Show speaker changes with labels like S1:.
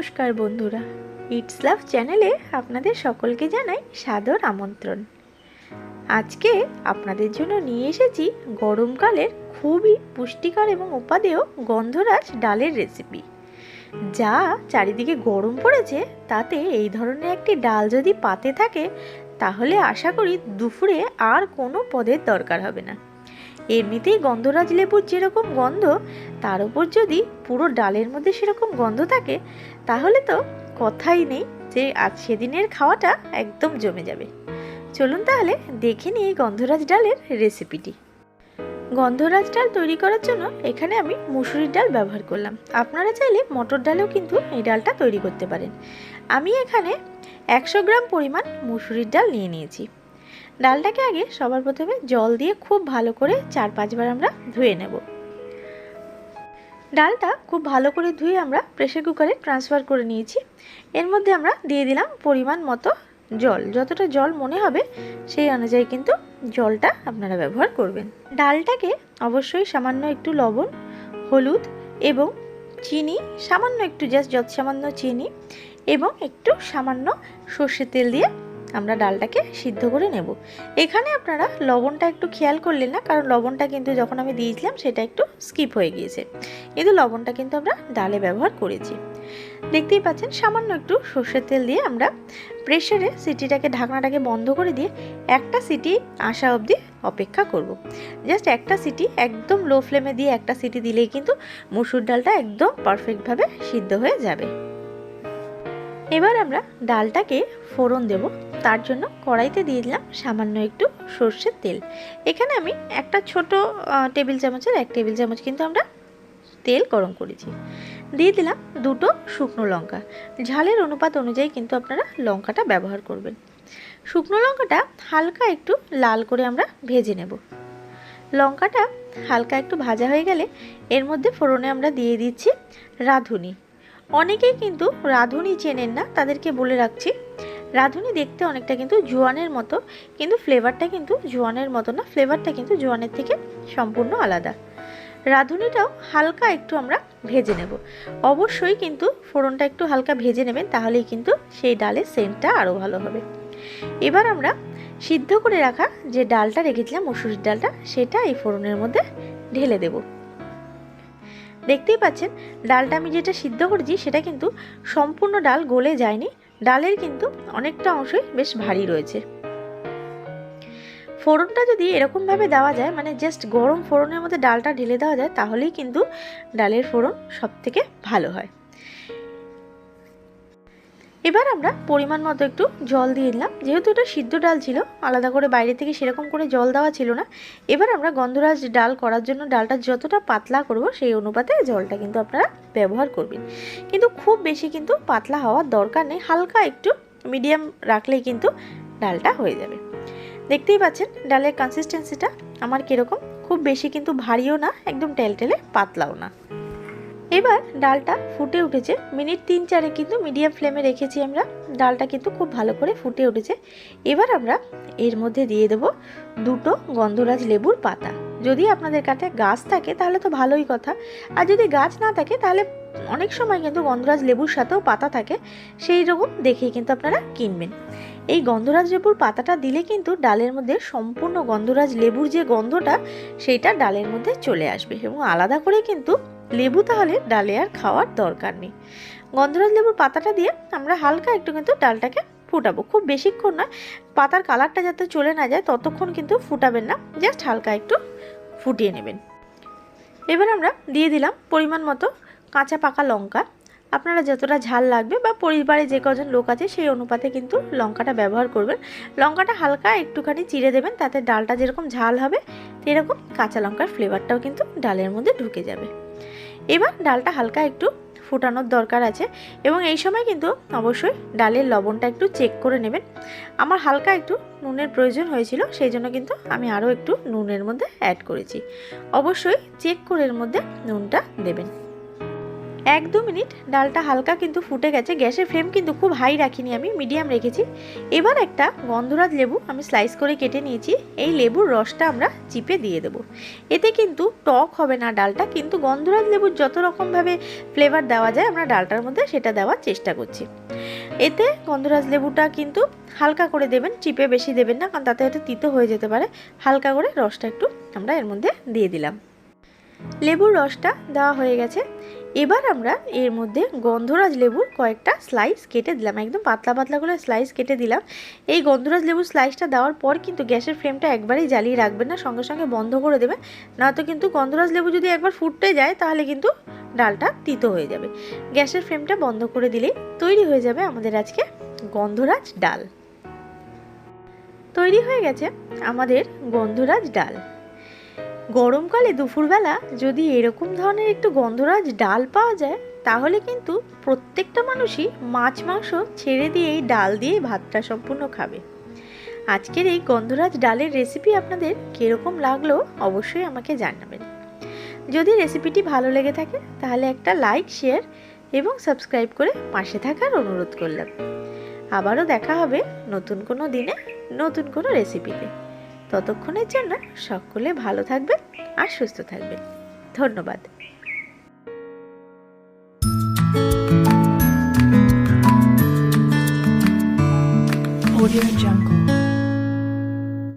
S1: নমস্কার বন্ধুরা। ইটস লাভ চ্যানেলে আপনাদের সকলকে জানাই সাদর আমন্ত্রণ। আজকে আপনাদের জন্য নিয়ে এসেছি গরমকালের খুবই পুষ্টিকর এবং উপাদেয় গন্ধরাজ ডালের রেসিপি যা চারিদিকে গরম পড়েছে, তাতে এই ধরনের একটি ডাল যদি পাতে থাকে, তাহলে আশা করি দুপুরে আর কোনো পদের দরকার হবে না। এমনিতেই গন্ধরাজ লেবুর যেরকম গন্ধ, তার উপর যদি পুরো ডালের মধ্যে সেরকম গন্ধ থাকে, তাহলে তো কথাই নেই যে আজ সেদিনের খাওয়াটা একদম জমে যাবে। চলুন তাহলে দেখে নিই গন্ধরাজ ডালের রেসিপিটি। গন্ধরাজ ডাল তৈরি করার জন্য এখানে আমি মুসুরির ডাল ব্যবহার করলাম। আপনারা চাইলে মটর ডালেও কিন্তু এই ডালটা তৈরি করতে পারেন। আমি এখানে একশো গ্রাম পরিমাণ মুসুরির ডাল নিয়ে নিয়েছি। ডালটাকে আগে সবার প্রথমে জল দিয়ে খুব ভালো করে চার পাঁচবার আমরা ধুয়ে নেব। ডালটা খুব ভালো করে ধুয়ে আমরা প্রেশার কুকারে ট্রান্সফার করে নিয়েছি। এর মধ্যে আমরা দিয়ে দিলাম পরিমাণ মতো জল। যতটা জল মনে হবে সেই অনুযায়ী কিন্তু জলটা আপনারা ব্যবহার করবেন। ডালটাকে অবশ্যই সামান্য একটু লবণ, হলুদ এবং চিনি, সামান্য একটু জাস্ট যত সামান্য চিনি এবং একটু সামান্য সর্ষের তেল দিয়ে আমরা ডালটাকে সিদ্ধ করে নেব। এখানে আপনারা লবণটা একটু খেয়াল করলেন না, কারণ লবণটা কিন্তু যখন আমি দিয়েছিলাম সেটা একটু স্কিপ হয়ে গিয়েছে। কিন্তু লবণটা কিন্তু আমরা ডালে ব্যবহার করেছি। দেখতেই পাচ্ছেন, সামান্য একটু সর্ষের তেল দিয়ে আমরা প্রেশারে সিটিটাকে, ঢাকনাটাকে বন্ধ করে দিয়ে একটা সিটি আসা অবধি অপেক্ষা করব। জাস্ট একটা সিটি একদম লো ফ্লেমে দিয়ে একটা সিটি দিলেই কিন্তু মুসুর ডালটা একদম পারফেক্টভাবে সিদ্ধ হয়ে যাবে। এবার আমরা ডালটাকে ফোড়ন দেব। তার জন্য কড়াইতে দিয়ে দিলাম সামান্য একটু সর্ষের তেল। এখানে আমি একটা ছোট টেবিল চামচের এক টেবিল চামচ কিন্তু আমরা তেল গরম করেছি। দিয়ে দিলাম দুটো শুকনো লঙ্কা। ঝালের অনুপাত অনুযায়ী কিন্তু আপনারা লঙ্কাটা ব্যবহার করবেন। শুকনো লঙ্কাটা হালকা একটু লাল করে আমরা ভেজে নেব। লঙ্কাটা হালকা একটু ভাজা হয়ে গেলে এর মধ্যে ফোড়নে আমরা দিয়ে দিচ্ছি রাঁধুনি। অনেকেই কিন্তু রাঁধুনি চেনেন না, তাদেরকে বলে রাখছি রাঁধুনি দেখতে অনেকটা কিন্তু জোয়ানের মতো, কিন্তু ফ্লেভারটা কিন্তু জোয়ানের মতো না, ফ্লেভারটা কিন্তু জোয়ানের থেকে সম্পূর্ণ আলাদা। রাঁধুনিটাও হালকা একটু আমরা ভেজে নেব। অবশ্যই কিন্তু ফোড়নটা একটু হালকা ভেজে নেবেন, তাহলেই কিন্তু সেই ডালের সেন্টটা আরও ভালো হবে। এবার আমরা সিদ্ধ করে রাখা যে ডালটা রেখেছিলাম, মসুরির ডালটা, সেটা এই ফোড়নের মধ্যে ঢেলে দেব। দেখতেই পাচ্ছেন, ডালটা আমি যেটা সিদ্ধ করেছি, সেটা কিন্তু সম্পূর্ণ ডাল গলে যায়নি। ডালের কিন্তু অনেকটা অংশই বেশ ভারী রয়েছে। ফোড়নটা যদি এরকমভাবে দেওয়া যায় মানে জাস্ট গরম ফোড়নের মধ্যে ডালটা ঢেলে দেওয়া যায়, তাহলেই কিন্তু ডালের ফোড়ন সব থেকে ভালো হয়। এবার আমরা পরিমাণ মতো একটু জল দিয়ে দিলাম। যেহেতু এটা সিদ্ধ ডাল ছিল, আলাদা করে বাইরে থেকে সেরকম করে জল দেওয়া ছিল না। এবার আমরা গন্ধরাজ ডাল করার জন্য ডালটা যতটা পাতলা করব, সেই অনুপাতে জলটা কিন্তু আপনারা ব্যবহার করবেন। কিন্তু খুব বেশি কিন্তু পাতলা হওয়ার দরকার নেই, হালকা একটু মিডিয়াম রাখলেই কিন্তু ডালটা হয়ে যাবে। দেখতেই পাচ্ছেন, ডালের কনসিস্টেন্সিটা আমার কীরকম। খুব বেশি কিন্তু ভারীও না, একদম টেলটেলে পাতলাও না। এবার ডালটা ফুটে উঠেছে। মিনিট তিন চারে কিন্তু মিডিয়াম ফ্লেমে রেখেছি আমরা। ডালটা কিন্তু খুব ভালো করে ফুটে উঠেছে। এবার আমরা এর মধ্যে দিয়ে দেব দুটো গন্ধরাজ লেবুর পাতা। যদি আপনাদের কাছে গাছ থাকে তাহলে তো ভালোই কথা। আর যদি গাছ না থাকে তাহলে অনেক সময় কিন্তু গন্ধরাজ লেবুর সাথেও পাতা থাকে, সেই রকম দেখেই কিন্তু আপনারা কিনবেন। এই গন্ধরাজ লেবুর পাতাটা দিলে কিন্তু ডালের মধ্যে সম্পূর্ণ গন্ধরাজ লেবুর যে গন্ধটা, সেইটা ডালের মধ্যে চলে আসবে এবং আলাদা করে কিন্তু লেবু তাহলে ডালে আর খাওয়ার দরকার নেই। গন্ধরাজ লেবুর পাতাটা দিয়ে আমরা হালকা একটু কিন্তু ডালটাকে ফুটাবো। খুব বেশিক্ষণ নয়, পাতার কালারটা যাতে চলে না যায় ততক্ষণ কিন্তু ফুটাবেন না, জাস্ট হালকা একটু ফুটিয়ে নেবেন। এবার আমরা দিয়ে দিলাম পরিমাণ মতো কাঁচা পাকা লঙ্কা। আপনারা যতটা ঝাল লাগবে বা পরিবারে যে কজন লোক আছে সেই অনুপাতে কিন্তু লঙ্কাটা ব্যবহার করবেন। লঙ্কাটা হালকা একটুখানি চিড়ে দেবেন, তাতে ডালটা যেরকম ঝাল হবে, সেরকম কাঁচা লঙ্কার ফ্লেভারটাও কিন্তু ডালের মধ্যে ঢুকে যাবে। এবার ডালটা হালকা একটু ফুটানোর দরকার আছে এবং এই সময় কিন্তু অবশ্যই ডালের লবণটা একটু চেক করে নেবেন। আমার হালকা একটু নুনের প্রয়োজন হয়েছিল, সেই জন্য কিন্তু আমি আরও একটু নুনের মধ্যে অ্যাড করেছি। অবশ্যই চেক করে এর মধ্যে নুনটা দেবেন। এক দু মিনিট ডালটা হালকা কিন্তু ফুটে গেছে, গ্যাসের ফ্লেম কিন্তু খুব হাই রাখিনি আমি মিডিয়াম রেখেছি। এবার একটা গন্ধরাজ লেবু আমি স্লাইস করে কেটে নিয়েছি, এই লেবুর রসটা আমরা চিপে দিয়ে দেবো। এতে কিন্তু টক হবে না ডালটা, কিন্তু গন্ধরাজ লেবুর যত রকমভাবে ফ্লেভার দেওয়া যায়, আমরা ডালটার মধ্যে সেটা দেওয়ার চেষ্টা করছি। এতে গন্ধরাজ লেবুটা কিন্তু হালকা করে দেবেন, চিপে বেশি দেবেন না, কারণ তাতে হয়তো তিতো হয়ে যেতে পারে। হালকা করে রসটা একটু আমরা এর মধ্যে দিয়ে দিলাম। লেবুর রসটা দেওয়া হয়ে গেছে। এবার আমরা এর মধ্যে গন্ধরাজ লেবুর কয়েকটা স্লাইস কেটে দিলাম, একদম পাতলা পাতলা করে স্লাইস কেটে দিলাম। এই গন্ধরাজ লেবুর স্লাইসটা দেওয়ার পর কিন্তু গ্যাসের ফ্লেমটা একবারেই জ্বালিয়ে রাখবেন না, সঙ্গে সঙ্গে বন্ধ করে দেবেন। নয়তো কিন্তু গন্ধরাজ লেবু যদি একবার ফুটতে যায়, তাহলে কিন্তু ডালটা তিতো হয়ে যাবে। গ্যাসের ফ্লেমটা বন্ধ করে দিলেই তৈরি হয়ে যাবে আমাদের আজকে গন্ধরাজ ডাল। তৈরি হয়ে গেছে আমাদের গন্ধরাজ ডাল। গরমকালে দুপুরবেলা যদি এরকম ধরনের একটু গন্ধরাজ ডাল পাওয়া যায়, তাহলে কিন্তু প্রত্যেকটা মানুষই মাছ, মাংস ছেড়ে দিয়ে এই ডাল দিয়ে ভাতটা সম্পূর্ণ খাবে। আজকের এই গন্ধরাজ ডালের রেসিপি আপনাদের কীরকম লাগল অবশ্যই আমাকে জানাবেন। যদি রেসিপিটি ভালো লেগে থাকে, তাহলে একটা লাইক, শেয়ার এবং সাবস্ক্রাইব করে পাশে থাকার অনুরোধ করলাম। আবারও দেখা হবে নতুন কোনো দিনে নতুন কোনো রেসিপিতে। ততক্ষণের জন্য সকলে ভালো থাকবেন আর সুস্থ থাকবেন ধন্যবাদ
S2: Audio Jungle.